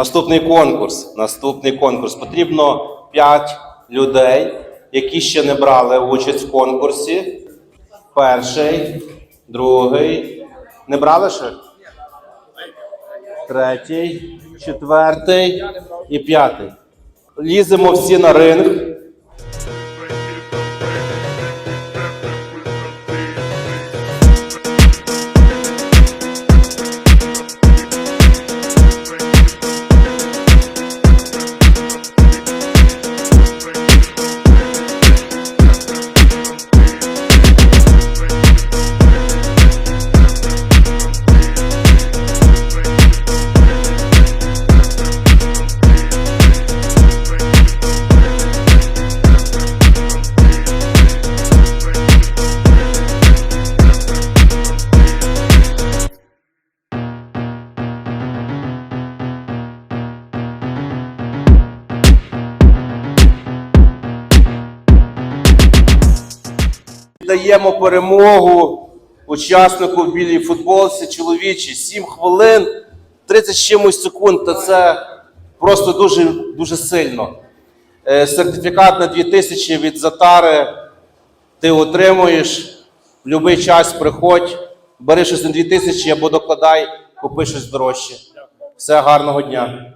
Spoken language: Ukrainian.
Наступний конкурс. Наступний конкурс. Потрібно 5 людей, які ще не брали участь в конкурсі. Перший, другий. Не брали ще? Третій, четвертий і п'ятий. Ліземо всі на ринг. Даємо перемогу учаснику в білій футболці чоловічі 7 хвилин 30 з чимось секунд. Та це просто дуже, дуже сильно. Е, Сертифікат на 2000 від Затари ти отримуєш. В будь-який час приходь, бери щось на 2000 або докладай, купи щось дорожче. Все гарного дня.